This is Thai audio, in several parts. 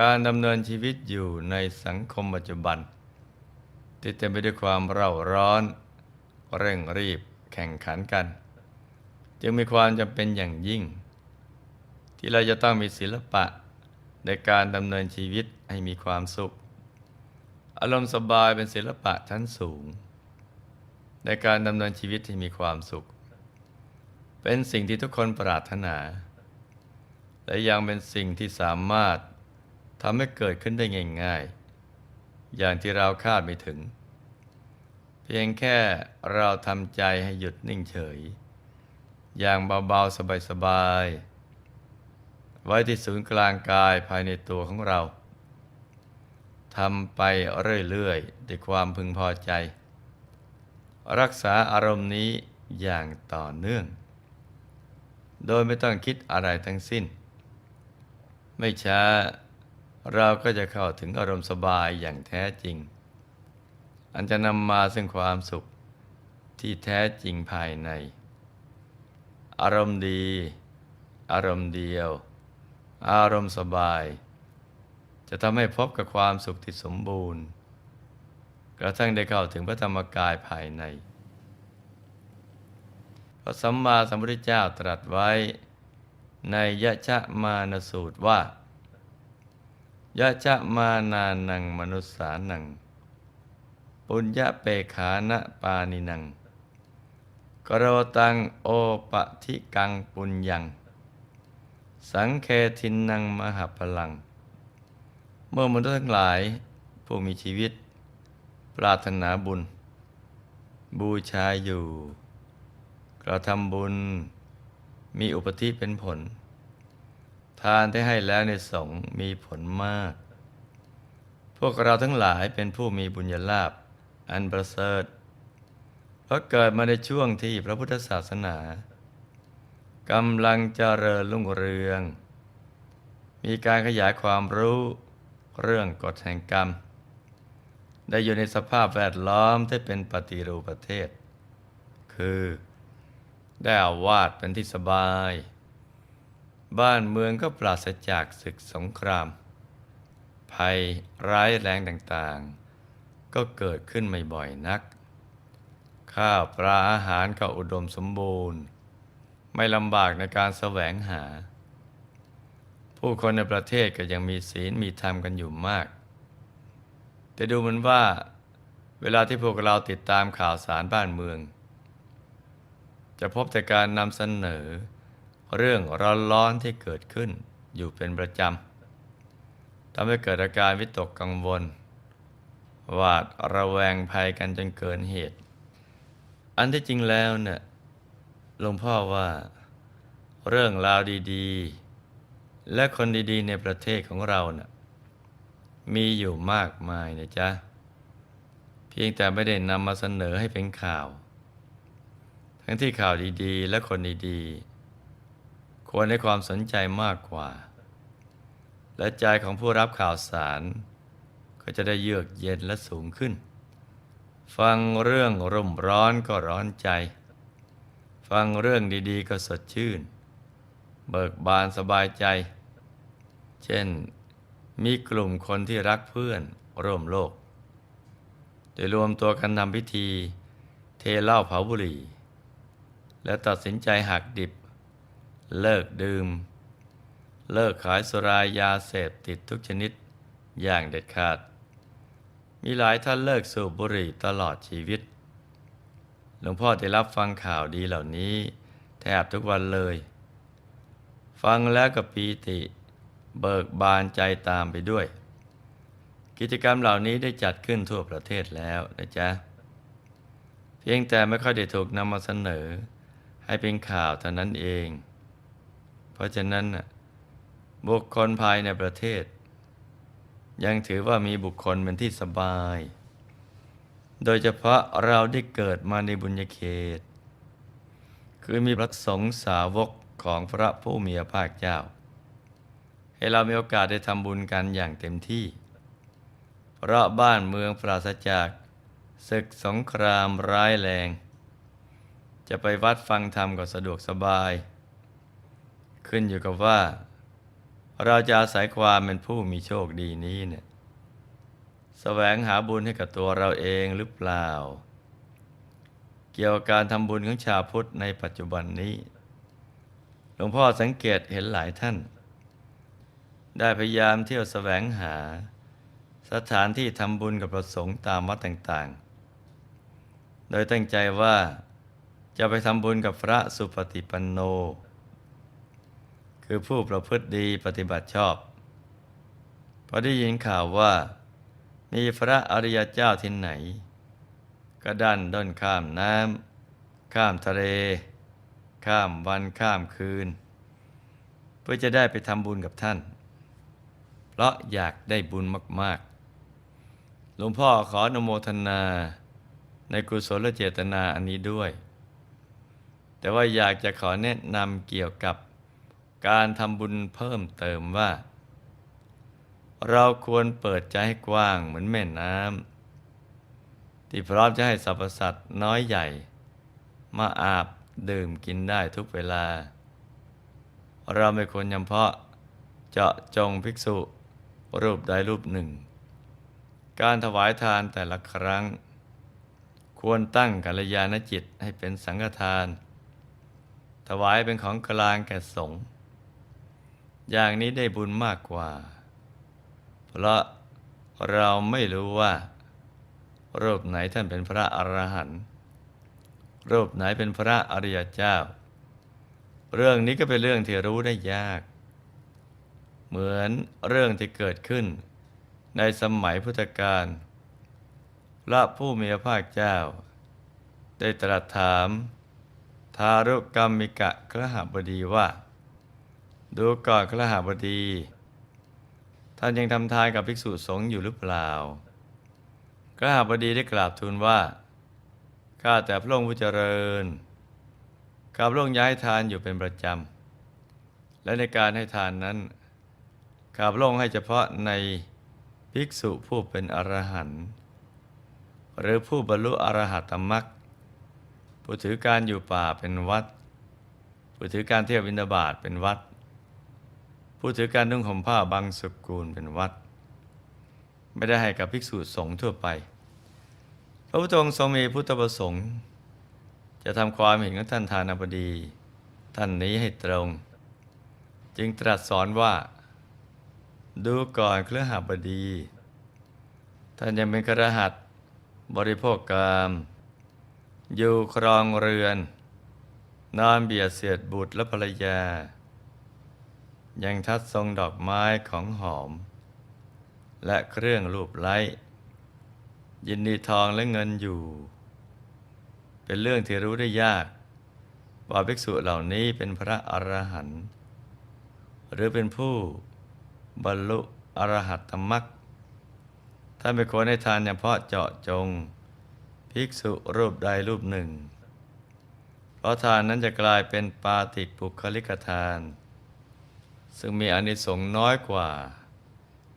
การดำเนินชีวิตอยู่ในสังคมปัจจุบัน ที่เต็มไปด้วยความเร่าร้อน เร่งรีบแข่งขันกัน จึงมีความจำเป็นอย่างยิ่ง ที่เราจะต้องมีศิลปะในการดำเนินชีวิตให้มีความสุข อารมณ์สบายเป็นศิลปะชั้นสูง ในการดำเนินชีวิตที่มีความสุข เป็นสิ่งที่ทุกคนปรารถนา และยังเป็นสิ่งที่สามารถ ทำให้เกิดขึ้นได้ง่ายๆ อย่างที่เราคาดไม่ถึง เพียงแค่เราทำใจให้หยุดนิ่งเฉย อย่างเบาๆ สบายๆ ไว้ที่ศูนย์กลางกายภายในตัวของเราทำไปเรื่อยๆด้วยความพึงพอใจ รักษาอารมณ์นี้อย่างต่อเนื่อง โดยไม่ต้องคิดอะไรทั้งสิ้น ไม่ช้า เราก็จะเข้าถึงอารมณ์สบายอย่างแท้จริง อันจะนำมาซึ่งความสุขที่แท้จริงภายใน อารมณ์ดี อารมณ์เดียว อารมณ์สบาย จะทำให้พบกับความสุขที่สมบูรณ์ กระทั่งได้เข้าถึงพระธรรมกายภายใน พระสัมมาสัมพุทธเจ้าตรัสไว้ในยะชะมานสูตรว่า ยะชะมานานังมนุษสานัง ปุญญเปขานะปานินัง กโรตังโอปะทิกังปุญญัง สังเคทินนังมหาพลัง เมื่อมนุษย์ทั้งหลายผู้มีชีวิต ปรารถนาบุญ บูชาอยู่ กระทำบุญมีอุปธิเป็นผลานที่ให้แล้วในสงฆ์มีผลมาก พวกเราทั้งหลายเป็นผู้มีบุญญาลาภอันประเสริฐเพราะเกิดมาในช่วงที่พระพุทธศาสนากำลังเจริญรุ่งเรือง มีการขยายความรู้เรื่องกฎแห่งกรรม ได้อยู่ในสภาพแวดล้อมที่เป็นปฏิรูปประเทศ คือ ได้อาวาสเป็นที่สบาย บ้านเมืองก็ปราศจากศึกสงคราม ภัยร้ายแรงต่างๆ ก็เกิดขึ้นไม่บ่อยนัก ข้าวปลาอาหารก็อุดมสมบูรณ์ ไม่ลำบากในการแสวงหา ผู้คนในประเทศก็ยังมีศีลมีธรรมกันอยู่มาก แต่ดูเหมือนว่า เวลาที่พวกเราติดตามข่าวสารบ้านเมือง จะพบแต่การนำเสนอ เรื่องร้อนๆที่เกิดขึ้นอยู่เป็นประจำทำให้เกิดอาการวิตกกังวล หวาดระแวงภัยกันจนเกินเหตุ อันที่จริงแล้วเนี่ยหลวงพ่อว่าเรื่องราวดีๆ และคนดีๆ ในประเทศของเราเน่ะมีอยู่มากมายนะจ๊ะ เพียงแต่ไม่ได้นำมาเสนอให้เป็นข่าว ทั้งที่ข่าวดีๆ และคนดีๆ ควรให้ความสนใจมากกว่า และใจของผู้รับข่าวสาร ก็จะได้เยือกเย็นและสูงขึ้น ฟังเรื่องรุ่มร้อนก็ร้อนใจ ฟังเรื่องดีๆ ก็สดชื่น เบิกบานสบายใจ เช่นมีกลุ่มคนที่รักเพื่อนร่วมโลกได้รวมตัวกันทำพิธี เทเหล้าเผาบุหรี่ และตัดสินใจหักดิบ เลิกดื่ม เลิกขายสุรายาเสพติดทุกชนิดอย่างเด็ดขาด มีหลายท่านเลิกสูบบุหรี่ตลอดชีวิต หลวงพ่อได้รับฟังข่าวดีเหล่านี้ แทบทุกวันเลย ฟังแล้วก็ปีติ เบิกบานใจตามไปด้วย กิจกรรมเหล่านี้ได้จัดขึ้นทั่วประเทศแล้วนะจ๊ะ เพียงแต่ไม่ค่อยได้ถูกนำมาเสนอ ให้เป็นข่าวเท่านั้นเอง เพราะฉะนั้นน่ะบุคคลภายในประเทศ ยังถือว่ามีบุคคลเป็นที่สบาย โดยเฉพาะเราได้เกิดมาในบุญญาเขต คือมีพระสงฆ์สาวกของพระผู้มีพระภาคเจ้า ให้เรามีโอกาสได้ทำบุญกันอย่างเต็มที่ เพราะบ้านเมืองปราศจากศึกสงครามร้ายแรง จะไปวัดฟังธรรมก็สะดวกสบาย ขึ้นอยู่กับว่า เราจะอาศัยความเป็นผู้มีโชคดีนี้เนี่ยแสวงหาบุญให้กับตัวเราเองหรือเปล่า เกี่ยวกับการทำบุญของชาวพุทธในปัจจุบันนี้ หลวงพ่อสังเกตเห็นหลายท่าน ได้พยายามเที่ยวแสวงหา สถานที่ทำบุญกับประสงค์ตามวัดต่างๆ โดยตั้งใจว่าจะไปทำบุญกับพระสุปฏิปันโน คือผู้ประพฤติดีปฏิบัติชอบ พอได้ยินข่าวว่า มีพระอริยเจ้าที่ไหน ก็ดันด้นข้ามน้ำข้ามทะเล ข้ามวันข้ามคืน เพื่อจะได้ไปทำบุญกับท่าน เพราะอยากได้บุญมาก ๆ หลวงพ่อขออนุโมทนาในกุศลเจตนาอันนี้ด้วย แต่ว่าอยากจะขอแนะนำเกี่ยวกับ การทำบุญเพิ่มเติมว่า เราควรเปิดใจให้กว้างเหมือนแม่น้ำที่พร้อมจะให้สรรพสัตว์น้อยใหญ่ มาอาบดื่มกินได้ทุกเวลา เราไม่ควรยำเพาะเจาะจงภิกษุรูปใดรูปหนึ่ง การถวายทานแต่ละครั้ง ควรตั้งกัลยาณจิตให้เป็นสังฆทาน ถวายเป็นของกลางแก่สงฆ์ อย่างนี้ได้บุญมากกว่า เพราะเราไม่รู้ว่า รูปไหนท่านเป็นพระอรหันต์รูปไหนเป็นพระอริยเจ้า เรื่องนี้ก็เป็นเรื่องที่รู้ได้ยาก เหมือนเรื่องที่เกิดขึ้น ในสมัยพุทธกาลพระผู้มีพระภาคเจ้า ได้ตรัสถาม ทารุกรรมิกะครหบดีว่า ดูก่อนครหบดี ท่านยังทำทานกับภิกษุสงฆ์อยู่หรือเปล่าครหาบดีได้กราบทูลว่า ข้าแต่พระองค์ผู้เจริญข้าพระองค์ย้ายทานอยู่เป็นประจำ และในการให้ทานนั้นข้าพระองค์ให้เฉพาะในภิกษุผู้เป็นอรหันต์หรือผู้บรรลุอรหัตมรรคผู้ถือการอยู่ป่าเป็นวัด ผู้ถือการเที่ยววินาบาตเป็นวัด ผู้ถือการนุ่งห่มผ้าบางสกุลเป็นวัด ไม่ได้ให้กับภิกษุสงฆ์ทั่วไป พระพุทธองค์ทรงมีพุทธประสงค์ จะทำความเห็นของท่านทานบดี ท่านนี้ให้ตรง จึงตรัสสอนว่า ดูก่อนเครือหาบดี ท่านยังเป็นกระหัตบริโภคกามอยู่ครองเรือน นอนเบียดเสียดบุตรและภรรยา ยังทัดทรงดอกไม้ของหอม และเครื่องรูปไล้ ยินดีทองและเงินอยู่ เป็นเรื่องที่รู้ได้ยากว่าภิกษุเหล่านี้เป็นพระอรหันต์หรือเป็นผู้บรรลุอรหัตตมรรคท่านเป็นคนให้ทานเฉพาะเจาะจง ภิกษุรูปใดรูปหนึ่ง เพราะทานนั้นจะกลายเป็นปาติกปุคลิกทาน ซึ่งมีอานิสงส์น้อยกว่า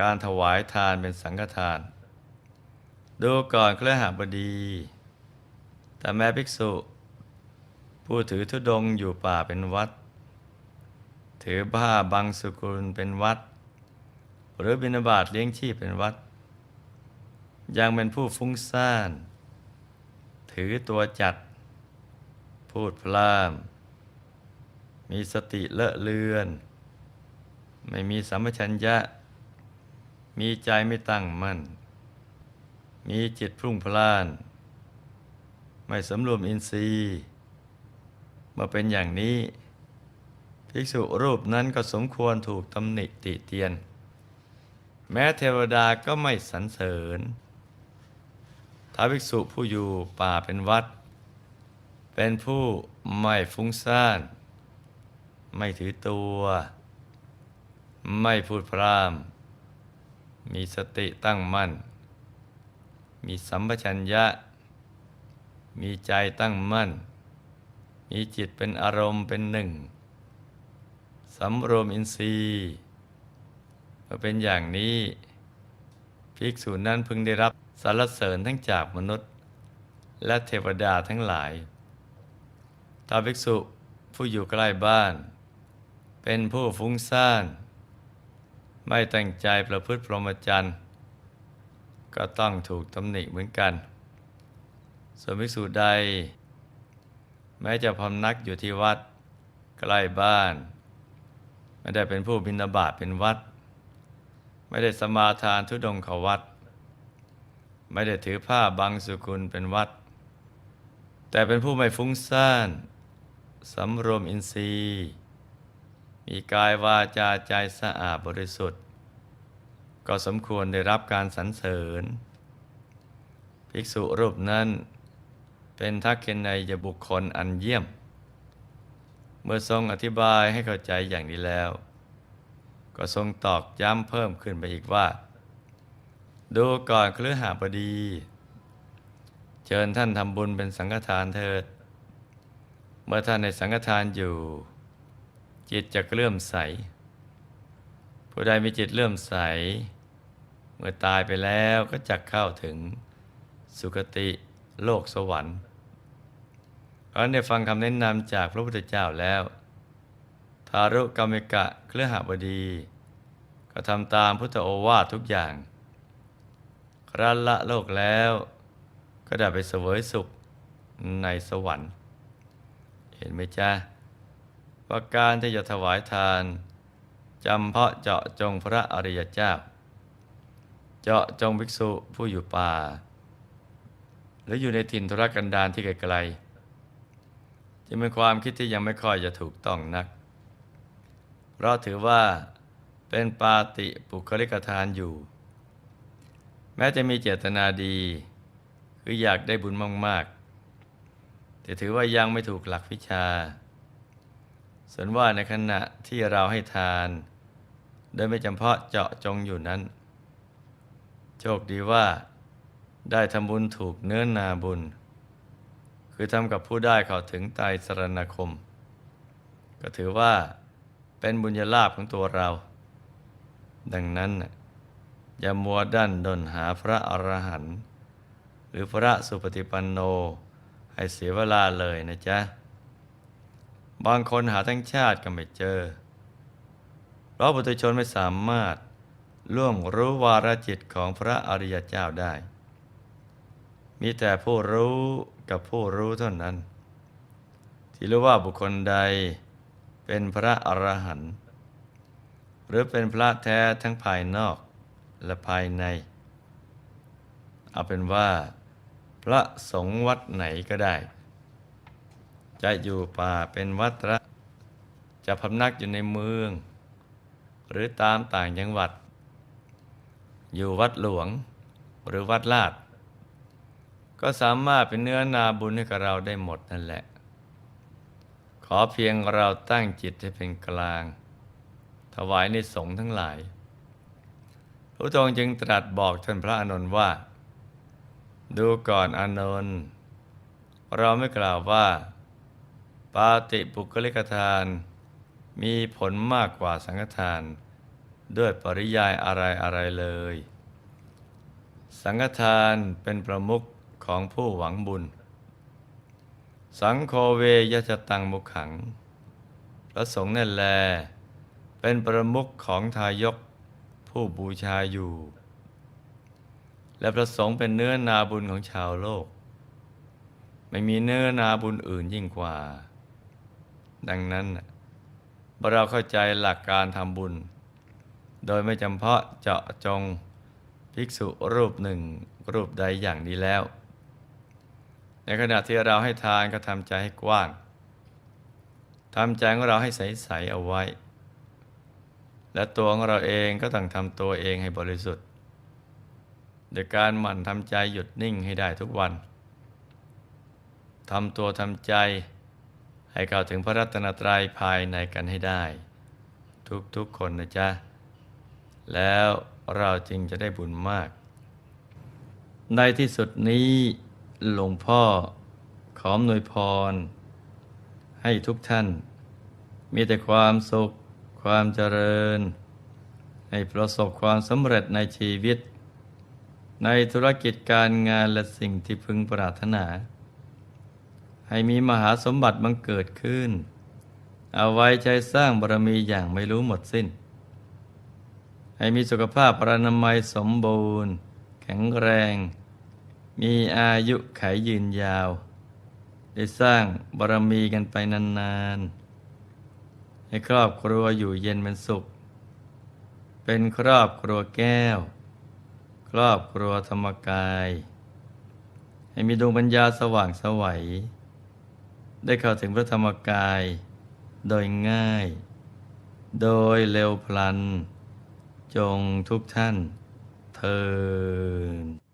การถวายทานเป็นสังฆทาน ดูก่อนเครือหาบดี แต่แม้ภิกษุ ผู้ถือธุดงค์อยู่ป่าเป็นวัด ถือผ้าบางสุกุลเป็นวัด หรือบิณฑบาตเลี้ยงชีพเป็นวัด ยังเป็นผู้ฟุ้งซ่าน ถือตัวจัด พูดพลามมีสติเลอะเลือน ไม่มีสัมปชัญญะ มีใจไม่ตั้งมั่น มีจิตพรุ่งพล่าน ไม่สำรวมอินทรีย์มื่อเป็นอย่างนี้ ภิกษุรูปนั้นก็สมควรถูกตำหนิติเตียน แม้เทวดาก็ไม่สรรเสริญถ้าภิกษุผู้อยู่ป่าเป็นวัด เป็นผู้ไม่ฟุ้งซ่าน ไม่ถือตัว ไม่พูดพร่ำมีสติตั้งมั่น มีสัมปชัญญะ มีใจตั้งมั่น มีจิตเป็นอารมณ์เป็นหนึ่งสำรวมอินทรีย์เมื่อเป็นอย่างนี้ภิกษุนั้นพึงได้รับสรรเสริญทั้งจากมนุษย์ และเทวดาทั้งหลายถ้าภิกษุผู้อยู่ใกล้บ้าน เป็นผู้ฟุ้งซ่าน ไม่ตั้งใจประพฤติพรหมจรรย์ ก็ต้องถูกตำหนิเหมือนกัน ส่วนภิกษุใด แม้จะพำนักอยู่ที่วัดใกล้บ้าน ไม่ได้เป็นผู้บินาบาตเป็นวัด ไม่ได้สมาทานทุดงเขาวัด ไม่ได้ถือผ้าบางสุกุลเป็นวัด แต่เป็นผู้ไม่ฟุ้งซ่านสำรวมอินทรีย์ มีกายวาจาใจสะอาดบริสุทธิ์ ก็สมควรได้รับการสรรเสริญ ภิกษุรูปนั้นเป็นทักเคนยบุคคลอันเยี่ยม เมื่อทรงอธิบายให้เข้าใจอย่างนี้แล้ว ก็ทรงตอกย้ำเพิ่มขึ้นไปอีกว่า ดูก่อนเครือหาบดี เชิญท่านทำบุญเป็นสังฆทานเถิด เมื่อท่านในสังฆทานอยู่ จิตจะเลื่อมใส ผู้ใดมีจิตเลื่อมใส เมื่อตายไปแล้วก็จะเข้าถึงสุคติโลกสวรรค์เพราะได้ฟังคำแนะนำจากพระพุทธเจ้าแล้ว ทารุกรรมิกะเครือหบดี ก็ทำตามพุทธโอวาททุกอย่างครั้นละโลกแล้วก็ได้ไปเสวยสุขในสวรรค์ เห็นไหมจ๊ะ ว่าการที่จะถวายทานจำเพาะเจาะจงพระอริยเจ้า เจาะจงภิกษุผู้อยู่ป่า หรืออยู่ในถิ่นธุรกันดารที่ไกลๆจึงเป็นความคิดที่ยังไม่ค่อยจะถูกต้องนัก เพราะถือว่าเป็นปาติปุคลิกทานอยู่ แม้จะมีเจตนาดี คืออยากได้บุญมากๆแต่ถือว่ายังไม่ถูกหลักวิชา ส่วนว่าในขณะที่เราให้ทาน โดยไม่จำเพาะเจาะจงอยู่นั้น โชคดีว่า ได้ทำบุญถูกเนื้อนาบุญ คือทำกับผู้ได้เข้าถึงไตรสรณคม ก็ถือว่าเป็นบุญญาลาภของตัวเรา ดังนั้น อย่ามัวดันดนหาพระอรหันต์หรือพระสุปฏิปันโน ให้เสียเวลาเลยนะจ๊ะ บางคนหาทั้งชาติก็ไม่เจอ เพราะปุถุชนไม่สามารถล่วงรู้วาระจิตของพระอริยเจ้าได้ มีแต่ผู้รู้กับผู้รู้เท่านั้น ที่รู้ว่าบุคคลใดเป็นพระอรหันต์หรือเป็นพระแท้ทั้งภายนอกและภายใน เอาเป็นว่า พระสงฆ์วัดไหนก็ได้ จะอยู่ป่าเป็นวัดระ จะพำนักอยู่ในเมือง หรือตามต่างจังหวัด อยู่วัดหลวงหรือวัดลาด ก็สามารถเป็นเนื้อนาบุญให้กับเราได้หมดนั่นแหละ ขอเพียงเราตั้งจิตให้เป็นกลาง ถวายในสงฆ์ทั้งหลายพระองค์จึงตรัสบอกท่านพระอานนท์ว่า ดูก่อนอานนท์เราไม่กล่าวว่า ปาติปุกลิกทาน มีผลมากกว่าสังฆทาน ด้วยปริยายอะไรอะไรเลย สังฆทานเป็นประมุขของผู้หวังบุญ สังโฆเวยยะตังมุขัง พระสงฆ์นั่นแล เป็นประมุขของทายกผู้บูชาอยู่ และพระสงฆ์เป็นเนื้อนาบุญของชาวโลก ไม่มีเนื้อนาบุญอื่นยิ่งกว่า ดังนั้นเราเข้าใจหลักการทำบุญ โดยไม่จำเพาะเจาะจงภิกษุรูปหนึ่งรูปใดอย่างนี้แล้ว ในขณะที่เราให้ทานก็ทำใจให้กว้างทำใจของเราให้ใสๆเอาไว้ และตัวของเราเองก็ต้องทำตัวเองให้บริสุทธิ์โดยการหมั่นทำใจหยุดนิ่งให้ได้ทุกวันทำตัวทำใจ ให้เข้าถึงพระรัตนตรัยภายในกันให้ได้ ทุกๆคนนะจ๊ะ แล้วเราจึงจะได้บุญมาก ในที่สุดนี้หลวงพ่อขอมนวยพร ให้ทุกท่าน มีแต่ความสุข ความเจริญ ให้ประสบความสำเร็จในชีวิต ในธุรกิจการงานและสิ่งที่พึงปรารถนา ให้มีมหาสมบัติบังเกิดขึ้น เอาไว้ใช้สร้างบารมีอย่างไม่รู้หมดสิ้น ให้มีสุขภาพพรรณนามัยสมบูรณ์ แข็งแรง มีอายุไขยืนยาว ได้สร้างบารมีกันไปนานๆ ให้ครอบครัวอยู่เย็นเป็นสุข เป็นครอบครัวแก้ว ครอบครัวธรรมกาย ให้มีดวงปัญญาสว่างสวัย ได้เข้าถึงพระธรรมกายโดยง่าย โดยเร็วพลัน จงทุกท่านเทิน